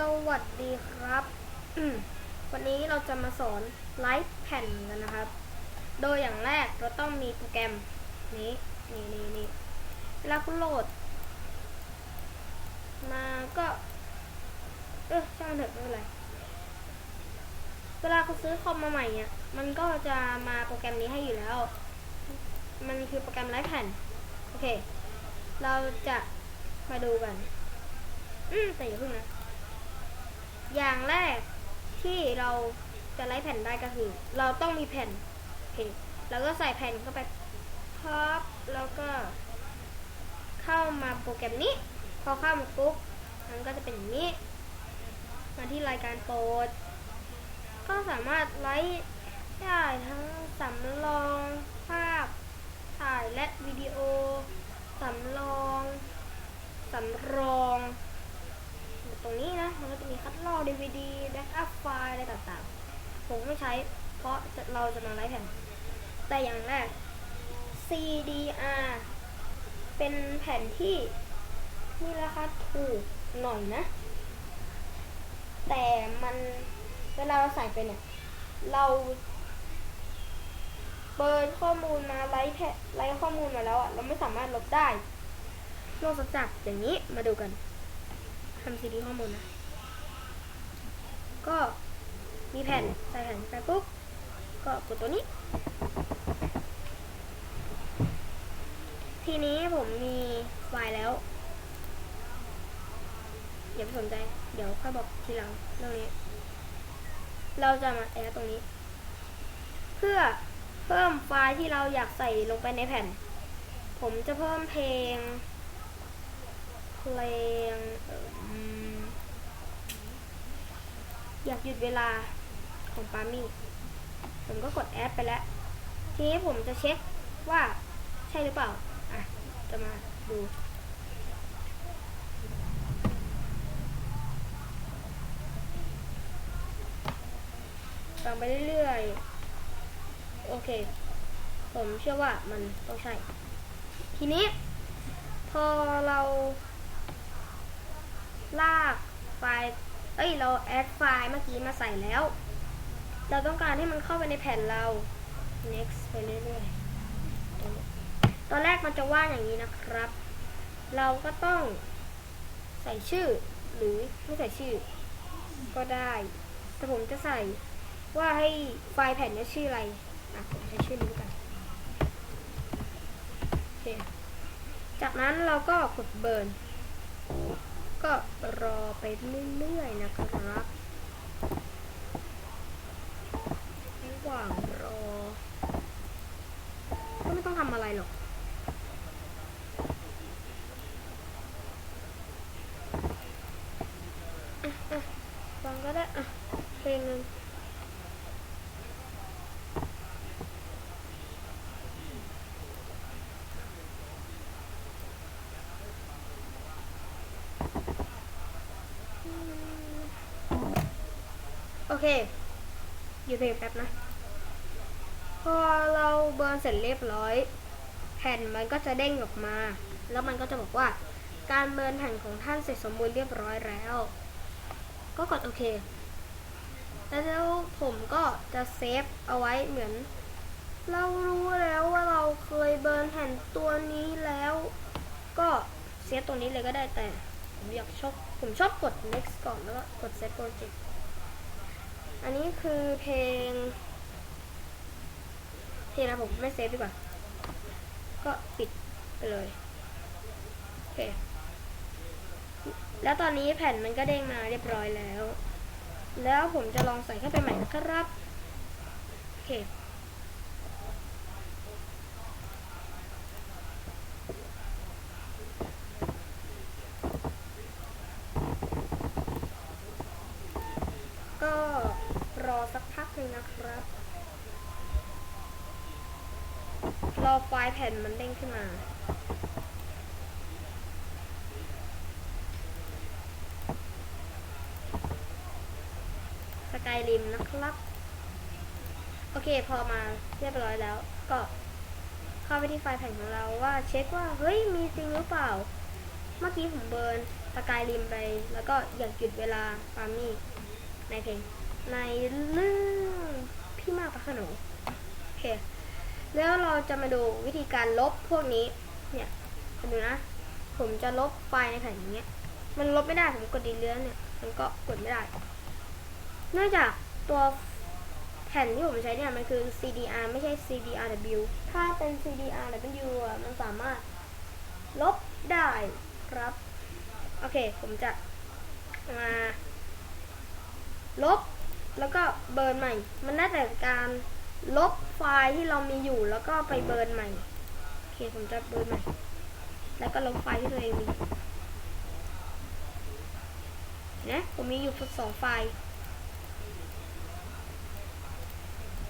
สวัสดีครับ วันนี้เราจะมาสอนไลฟ์แผ่นกันนะครับ โดยอย่างแรกเราต้องมีโปรแกรมนี้นี่นี่นี่เวลาคุณโหลด มาก็ เออช่างเถอะไม่เป็นไร เวลาคุณซื้อคอมมาใหม่เนี่ย มันก็จะมาโปรแกรมนี้ให้อยู่แล้ว มันคือโปรแกรมไลฟ์แผ่น โอเค เราจะมาดูกัน อืมแต่อย่าเพิ่งนะ อย่างแรกที่เราจะไล่แผ่นได้ก็คือ เราต้องมีแผ่นโอเแล้วก็ใส่แผ่นเข้าไปพับแล้วก็ เข้ามาโปรแกรมนี้ พอเข้ามาปุ๊บมันก็จะเป็นอย่างนี้ มาที่รายการโปรดก็สามารถไลฟ์ได้ทั้งสำรองภาพ ถ่ายและวิดีโอ สำรอง สำรอง ตรงนี้นะ มันก็จะมีคัดลอก DVD แบ็กอัพไฟล์อะไรต่างๆ ผมไม่ใช้ เพราะเราจะมาไลฟ์แผ่น แต่อย่างแรก CDR เป็นแผ่นที่มีราคาถูกหน่อยนะ แต่มันเวลาเราใส่ไปเนี่ย เราเปิดข้อมูลมาไลฟ์แพะไลฟ์ข้อมูลมาแล้วอะเราไม่สามารถลบได้นอกจากอย่างนี้มาดูกันทำซีดีข้อมูลนะ ก็ มีแผ่นใส่แผ่นไปปุ๊บก็กดตัวนี้ ทีนี้ผมมีไฟล์แล้วอย่าไปสนใจ เดี๋ยวค่อยบอกทีหลังเรื่องนี้ เราจะมาแอดตรงนี้ เพื่อเพิ่มไฟล์ที่เราอยากใส่ลงไปในแผ่น ผมจะเพิ่มเพลง เพลงเอิ่มอยากหยุดเวลา ของปามี่ผมก็กดแอดไปแล้ว ทีนี้ผมจะเช็คว่าใช่หรือเปล่า อะ จะมาดูฟังไปเรื่อยๆ โอเค ผมเชื่อว่ามันต้องใช่ ทีนี้ พอเราลากไฟล์ เอ้ย เราแอดไฟล์เมื่อกี้มาใส่แล้ว เราต้องการให้มันเข้าไปในแผ่นเรา next ไปเรื่อยๆตอนแรกมันจะว่างอย่างนี้นะครับ เราก็ต้องใส่ชื่อหรือไม่ใส่ชื่อ ก็ได้ แต่ผมจะใส่ว่าให้ไฟล์แผ่นนี้ชื่ออะไรอะผมใช้ชื่อนี้กันโอเคจากนั้นเราก็กดเบิร์นก็รอไปเรื่อยๆนะครับ ระหว่างรอ ก็ไม่ต้ อะไรหรอก อะอะฟังก็ได้ อะ เพลงนึงโอเค อยู่เพลงแป๊บนะ พอเราเบิร์นเสร็จเรียบร้อย แผ่นมันก็จะเด้งออกมา แล้วมันก็จะบอกว่า การเบิร์นแผ่นของท่านเสร็จสมบูรณ์เรียบร้อยแล้ว ก็กดโอเค แล้วผมก็จะเซฟเอาไว้เหมือน เรารู้แล้วว่าเราเคยเบิร์นแผ่นตัวนี้แล้ว ก็เซฟตรงนี้เลยก็ได้แต่ ผมอยากชอบผมชอบกด next ก่อนแล้วก็กด set project อันนี้คือเพลงเพลงนะผมไม่เซฟดีกว่า ก็ปิดไปเลยโอเคแล้วตอนนี้แผ่นมันก็เด้งมาเรียบร้อยแล้ว แล้วผมจะลองใส่เข้าไปใหม่นะครับโอเค ก็รอสักพักหนึ่งนะครับ ร อไฟล์แผ่นมันเด้งขึ้นมา สกายริมนะครับ โอเคพอมาเรียบร้อยแล้ว ก็เข้าไปที่ไฟล์แผ่นของเราว่าเช็คว่า เฮ้ย มีจริงหรือเปล่า เมื่อกี้ผมเบิร์นสกายริมไป แล้วก็อยากหยุดเวลาปามี่ในเพลง ในเรื่องพี่มากพระขนงโอเค แล้วเราจะมาดูวิธีการลบพวกนี้ เนี่ยคุณดูนะ ผมจะลบไฟล์ในแผ่นอย่างเงี้ย มันลบไม่ได้ ผมกดดีเลื่อนเนี่ย มันก็กดไม่ได้ เนื่องจากตัวแผ่นที่ผมใช้เนี่ย มันคือ CDR ไม่ใช่ CDRW ถ้าเป็น CDRW มันสามารถลบได้ครับ โอเค ผมจะมาลบ แล้วก็เบิร์นใหม่ มันได้แต่การ ลบไฟล์ที่เรามีอยู่แล้วก็ไปเบิร์นใหม่โอเคผมจะเบิร์นใหม่ แล้วก็ลบไฟล์ที่ตัวเองมีนะผมมีอยู่สองไฟล์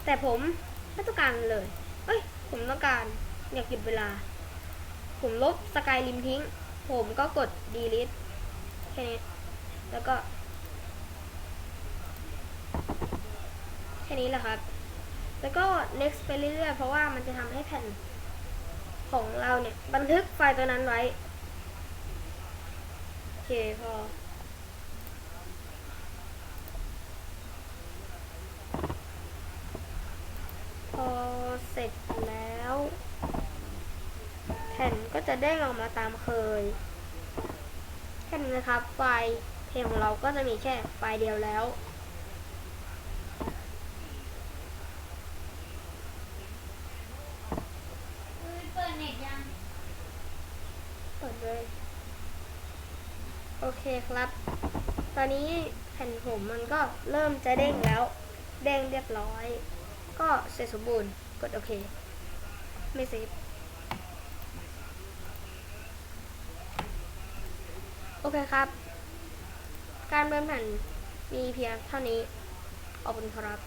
แต่ผมไม่ต้องการเลย เอ้ย ผมต้องการอยากหยุดเวลา ผมลบสกายลิมทิ้ง ผมก็กด delete แค่นี้ แล้วก็ แค่นี้แหละครับ แล้วก็ next ไปเรื่อยๆ เพราะว่ามันจะทำให้แผ่นของเราเนี่ย บันทึกไฟล์ตัวนั้นไว้ โอเคพอ พอเสร็จแล้ว แผ่นก็จะได้งออกมาตามเคย แค่นี้นะครับ ไฟล์เพลงของเราก็จะมีแค่ไฟล์เดียวแล้ว เอ้ยเปิดเน็ตยังิดเลย โอเคครับ ตอนนี้แผ่นผมมันก็เริ่มจะเด้งแล้ว เด้งเรียบร้อย ก็เสร็จสมบูรณ์ กดโอเค ไม่เซฟโอเคครับ การเบิร์นแผ่นมีเพียงเท่านี้ ขอบคุณครับ